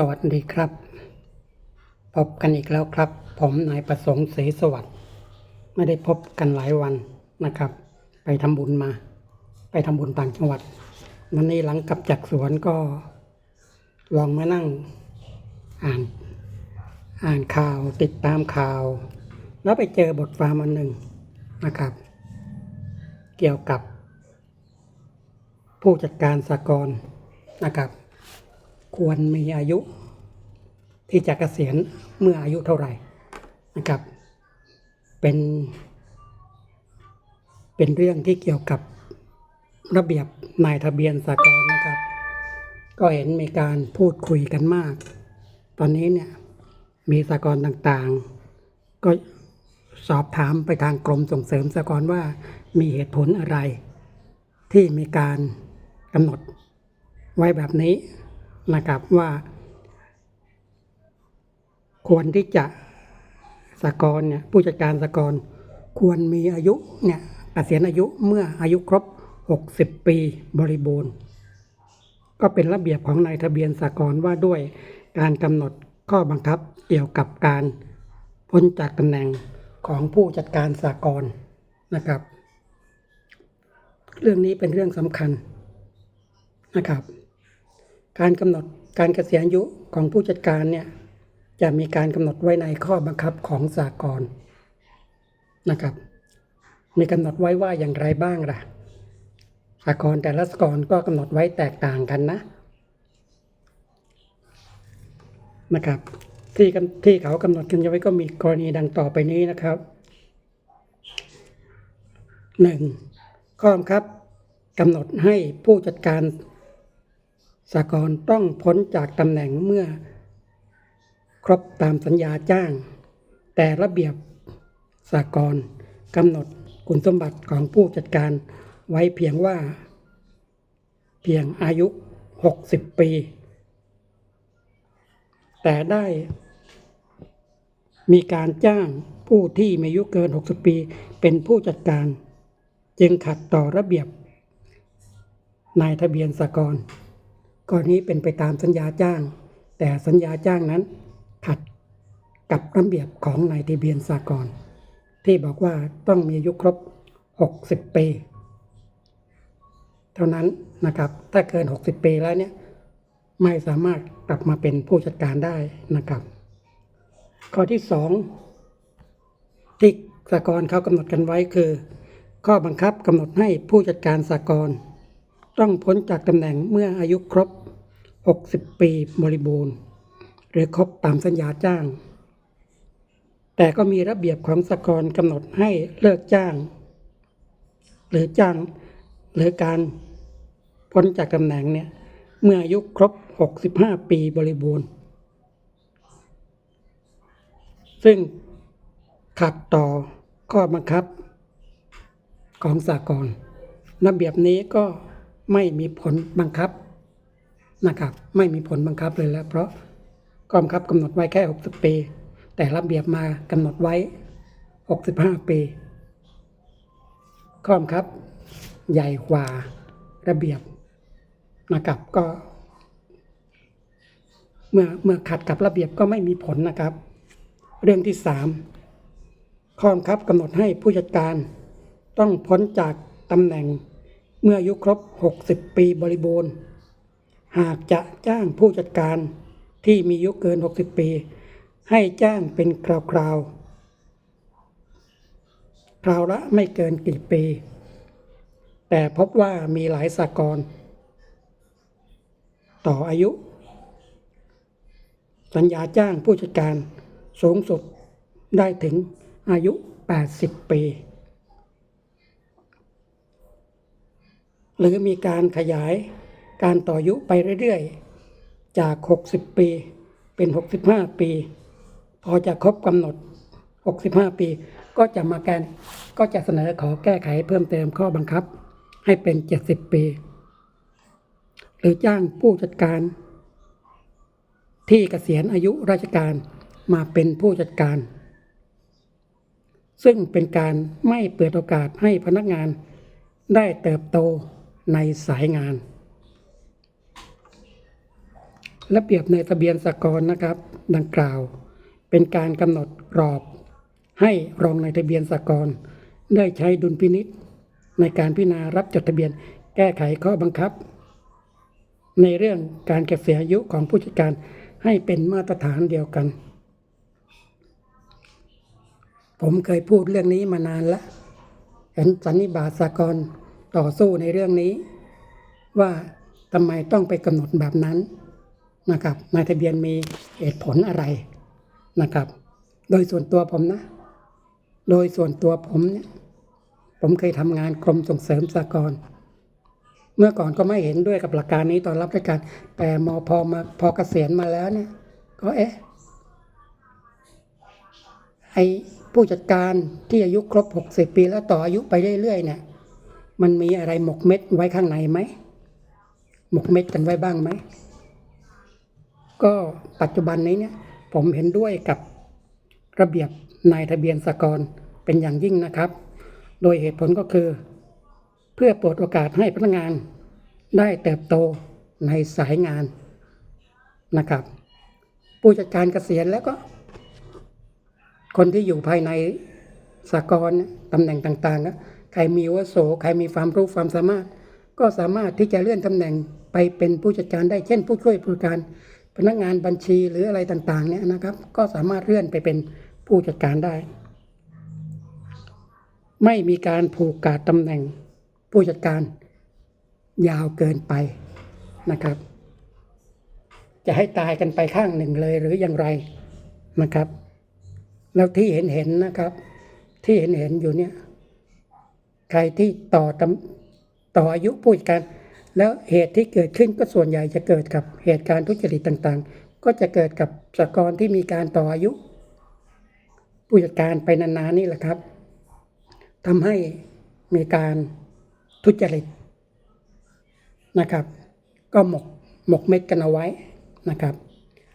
สวัสดีครับ พบกันอีกแล้วครับ ผมนายประสงค์ศรีสวัสดิ์ไม่ได้พบกันหลายวันนะครับ ไปทำบุญมา ไปทำบุญต่างจังหวัด วันนี้หลังกลับจากสวนก็ ลองมานั่งอ่าน อ่านข่าวติดตามข่าว แล้วไปเจอบทความอันหนึ่งนะครับ เกี่ยวกับ ผู้จัดการสากลนะครับ ควรมีอายุ ที่จะเกษียณเมื่ออายุเท่าไหร่นะครับ เป็น เป็นเรื่องที่เกี่ยวกับระเบียบนายทะเบียนสากลนะครับ ก็เห็นมีการพูดคุยกันมาก ตอนนี้เนี่ยมีสากลต่างๆ ก็สอบถามไปทางกรมส่งเสริมสากลว่ามีเหตุผลอะไร ที่มีการกำหนดไว้แบบนี้ นะครับว่าควรที่จะสากลเนี่ยผู้จัดการสากลควรมีอายุเนี่ยเกษียณอายุเมื่ออายุครบ 60 ปีบริบูรณ์ ก็เป็นระเบียบของนายทะเบียนสากลว่าด้วยการกำหนดข้อบังคับเกี่ยวกับการพ้นจากตำแหน่งของผู้จัดการสากลนะครับ เรื่องนี้เป็นเรื่องสำคัญนะครับ การกำหนดการเกษียณอายุของผู้จัดการเนี่ยจะมีการกำหนดไว้ในข้อบังคับของสากลนะครับ มีกำหนดไว้ว่าอย่างไรบ้างล่ะสากลแต่ละสากลก็กำหนดไว้แตกต่างกันนะนะครับที่ที่เขากำหนดกันไว้ก็มีกรณีดังต่อไปนี้นะครับหนึ่งข้อบังคับกำหนดให้ผู้จัดการ สากลต้องพ้นจากตำแหน่งเมื่อ ครบตามสัญญาจ้าง แต่ระเบียบสากลกำหนดคุณสมบัติของผู้จัดการไว้เพียงว่า เพียงอายุ 60 ปี แต่ได้มีการจ้างผู้ที่มีอายุเกิน 60 ปี เป็นผู้จัดการ จึงขัดต่อระเบียบนายทะเบียนสากล กรณีเป็นไปตามสัญญาจ้าง แต่สัญญาจ้างนั้นขัดกับระเบียบของนายทะเบียนสากลที่บอกว่าต้องมีอายุครบ 60 ปี เท่านั้นนะครับ ถ้าเกิน 60 ปีแล้วเนี่ยไม่สามารถกลับมาเป็นผู้จัดการได้นะครับ ข้อที่สองที่สากลเขากำหนดกันไว้คือ ข้อบังคับกำหนดให้ผู้จัดการสากล ต้องพ้นจากตำแหน่งเมื่ออายุครบ 60 ปีบริบูรณ์ หรือครบตามสัญญาจ้าง แต่ก็มีระเบียบของสากลกำหนดให้เลิกจ้าง หรือจ้างหรือการพ้นจากตำแหน่งเนี่ยเมื่ออายุครบ 65 ปีบริบูรณ์ ซึ่งขัดต่อข้อบังคับของสากลระเบียบนี้ก็ ไม่มีผลบังคับนะครับ ไม่มีผลบังคับเลยแล้ว เพราะข้อบังคับกำหนดไว้แค่ 60 ปี แต่ระเบียบมากำหนดไว้ 65 ปีข้อบังคับ ใหญ่กว่าระเบียบนะครับก็ เมื่อเมื่อขัดกับระเบียบก็ไม่มีผลนะครับ เรื่องที่สามข้อบังคับกำหนดให้ผู้จัดการ ต้องพ้นจากตำแหน่ง เมื่ออายุครบ 60 ปีบริบูรณ์ หากจะจ้างผู้จัดการที่มีอายุเกิน 60 ปี ให้จ้างเป็นคราวๆ คราวละไม่เกินกี่ปี แต่พบว่ามีหลายสากลต่ออายุ สัญญาจ้างผู้จัดการสูงสุดได้ถึงอายุ 80 ปี หรือมีการขยายการต่อยุไปเรื่อยๆ จาก 60 ปีเป็น 65 ปี พอจะครบกำหนด 65 ปี ก็จะมาแกนก็จะเสนอขอแก้ไขเพิ่มเติมข้อบังคับ ให้เป็น 70 ปี หรือจ้างผู้จัดการ ที่เกษียณอายุราชการมาเป็นผู้จัดการ ซึ่งเป็นการไม่เปิดโอกาสให้พนักงานได้เติบโต ในสายงานระเบียบในทะเบียนสกรนะครับ ดังกล่าว เป็นการกำหนดกรอบ ให้รองในทะเบียนสกรได้ใช้ดุลพินิษในการพิจารณารับจดทะเบียนแก้ไขข้อบังคับ ในเรื่องการเกษียณอายุของผู้จัดการให้เป็นมาตรฐานเดียวกัน ผมเคยพูดเรื่องนี้มานานแล้วเห็นสันนิบาตสากล ต่อสู้ในเรื่องนี้ ว่าทำไมต้องไปกำหนดแบบนั้นนะครับนายทะเบียนมีเหตุผลอะไรนะครับ โดยส่วนตัวผมนะ โดยส่วนตัวผมเนี่ยผมเคยทำงานกรมส่งเสริมสากลเมื่อก่อนก็ไม่เห็นด้วยกับหลักการนี้ตอนรับราชการ แต่มอพอมาพอเกษียณมาแล้วเนี่ย ก็เอ๊ะไอผู้จัดการที่อายุครบ 60 ปีแล้วต่ออายุไปเรื่อยๆเนี่ย มันมีอะไรหมกเม็ดไว้ข้างในไหม หมกเม็ดกันไว้บ้างไหม ก็ปัจจุบันนี้เนี่ย ผมเห็นด้วยกับระเบียบนายทะเบียนสกลเป็นอย่างยิ่งนะครับ โดยเหตุผลก็คือ เพื่อเปิดโอกาสให้พนักงานได้เติบโตในสายงานนะครับ ผู้จัดการเกษียณแล้วก็ คนที่อยู่ภายในสากลตำแหน่งต่างๆนะ ใครมีวโสใครมีความรู้ความสามารถ ก็สามารถที่จะเลื่อนตำแหน่งไปเป็นผู้จัดการได้เช่น ผู้ช่วยผู้การพนักงานบัญชีหรืออะไรต่างๆเนี่ยนะครับ ก็สามารถเลื่อนไปเป็นผู้จัดการได้ ไม่มีการผูกขาดตำแหน่งผู้จัดการยาวเกินไปนะครับ จะให้ตายกันไปข้างหนึ่งเลยหรืออย่างไรนะครับ แล้วที่เห็นเห็นนะครับ ที่เห็นเห็นอยู่เนี่ย ใครที่ต่อต่ออายุผู้จัดการ แล้วเหตุที่เกิดขึ้นก็ส่วนใหญ่จะเกิดกับเหตุการณ์ทุจริตต่างๆ ก็จะเกิดกับสกรที่มีการต่ออายุ ผู้จัดการไปนานๆนี่แหละครับทำให้มีการทุจริตนะครับ ก็หมกหมกเม็ดกันเอาไว้นะครับ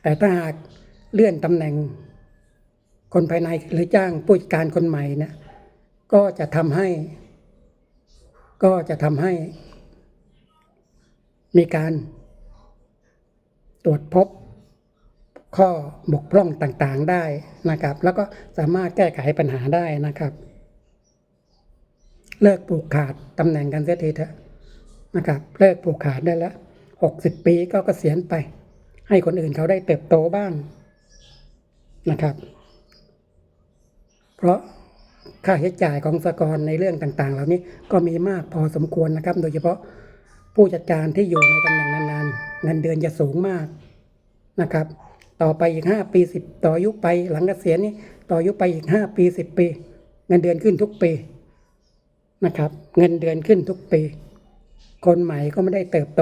แต่ถ้าหากเลื่อนตำแหน่งคนภายในหรือจ้างผู้จัดการคนใหม่นี่ยก็จะทำให้ ก็จะทำให้ มีการ ตรวจพบข้อบกพร่องต่างๆได้นะครับ แล้วก็สามารถแก้ไขปัญหาได้นะครับ เลิกผูกขาดตำแหน่งกันเสียทีเถอะนะครับ เลิกผูกขาดได้แล้วหกสิบปีก็เกษียณไป ให้คนอื่นเขาได้เติบโตบ้างนะครับ เพราะ ค่าใช้จ่ายของสกรณ์ในเรื่องต่างๆ เหล่านี้ก็มีมากพอสมควรนะครับ โดยเฉพาะผู้จัดการที่อยู่ในตำแหน่งนานๆเงินเดือนจะสูงมากนะครับ ต่อไปอีกห้าปีสิบต่อยุไปหลังเกษียณนี่ต่อยุไปอีกห้าปีสิบปี เงินเดือนขึ้นทุกปีนะครับ เงินเดือนขึ้นทุกปี คนใหม่ก็ไม่ได้เติบโต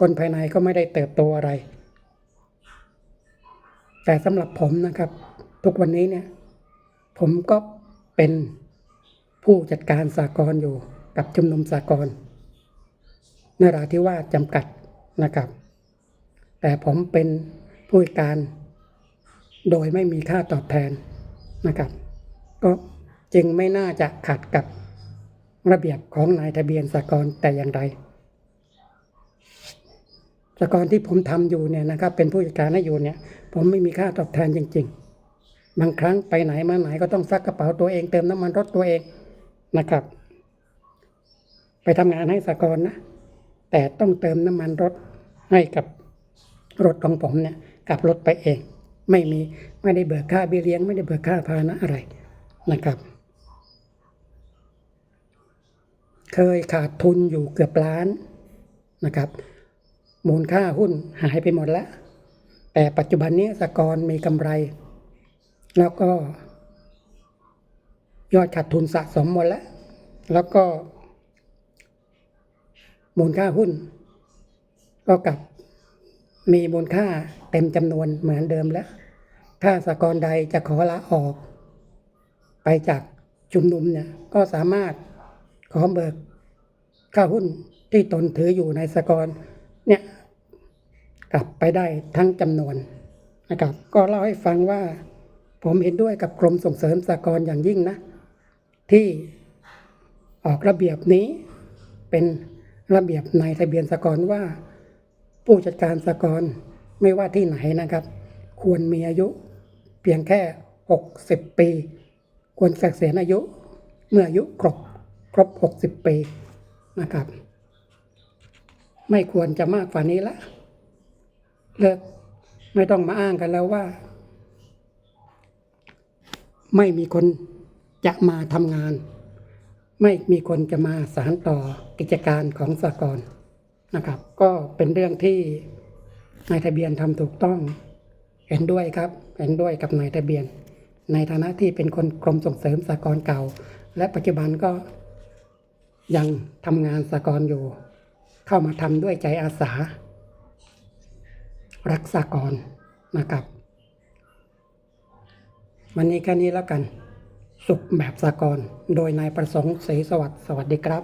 คนภายในก็ไม่ได้เติบโตอะไร แต่สำหรับผมนะครับ ทุกวันนี้เนี่ย ผมก็ เป็นผู้จัดการสากลอยู่กับชุมนุมสากลนราธิวาสจำกัดนะครับ แต่ผมเป็นผู้จัดการโดยไม่มีค่าตอบแทนนะครับ ก็จึงไม่น่าจะขัดกับระเบียบของนายทะเบียนสากลแต่อย่างใดสากลที่ผมทำอยู่เนี่ยนะครับ เป็นผู้จัดการให้อยู่เนี่ย ผมไม่มีค่าตอบแทนจริง ๆ บางครั้งไปไหนมาไหนก็ต้องซักกระเป๋าตัวเองเติมน้ำมันรถตัวเองนะครับ ไปทำงานให้สากลนะ แต่ต้องเติมน้ำมันรถให้กับรถของผมเนี่ยกับรถไปเอง ไม่มีไม่ได้เบิกค่าเบี้ยเลี้ยง ไม่ได้เบิกค่าพาหนะอะไรนะครับ เคยขาดทุนอยู่เกือบล้านนะครับ มูลค่าหุ้นหายไปหมดแล้ว แต่ปัจจุบันนี้สากลมีกำไร แล้วก็ ยอดขาดทุนสะสมหมดแล้ว แล้วก็ มูลค่าหุ้น ก็กลับมีมูลค่าเต็มจำนวนเหมือนเดิมแล้ว ถ้าสกลใดจะขอลาออก ไปจากชุมนุมเนี่ย ก็สามารถขอเบิกค่าหุ้นที่ตนถืออยู่ในสกลเนี่ยกลับไปได้ทั้งจำนวนนะครับ ก็เล่าให้ฟังว่า ผมเห็นด้วยกับกรมส่งเสริมสากลอย่างยิ่งนะ ที่ออกระเบียบนี้เป็นระเบียบในทะเบียนสากลว่า ผู้จัดการสากลไม่ว่าที่ไหนนะครับ ควรมีอายุเพียงแค่ 60 ปี ควรเกษียอายุ เมื่ออายุครบครบ 60 ปีนะครับ ไม่ควรจะมากกว่านี้ละเลิกไม่ต้องมาอ้างกันแล้วว่า ไม่มีคนจะมาทำงาน ไม่มีคนจะมาสารต่อกิจการของสากลนะครับ ก็เป็นเรื่องที่นายทะเบียนทำถูกต้อง เห็นด้วยครับ เห็นด้วยกับนายทะเบียน ในฐานะที่เป็นคนกรมส่งเสริมสากลเก่า และปัจจุบันก็ยังทำงานสากลอยู่ เข้ามาทำด้วยใจอาสา รักสากลนะครับ วันนี้แค่นี้แล้วกัน สุขแบบสากลโดยนายประสงค์ศรีสวัสดิ์สวัสดีครับ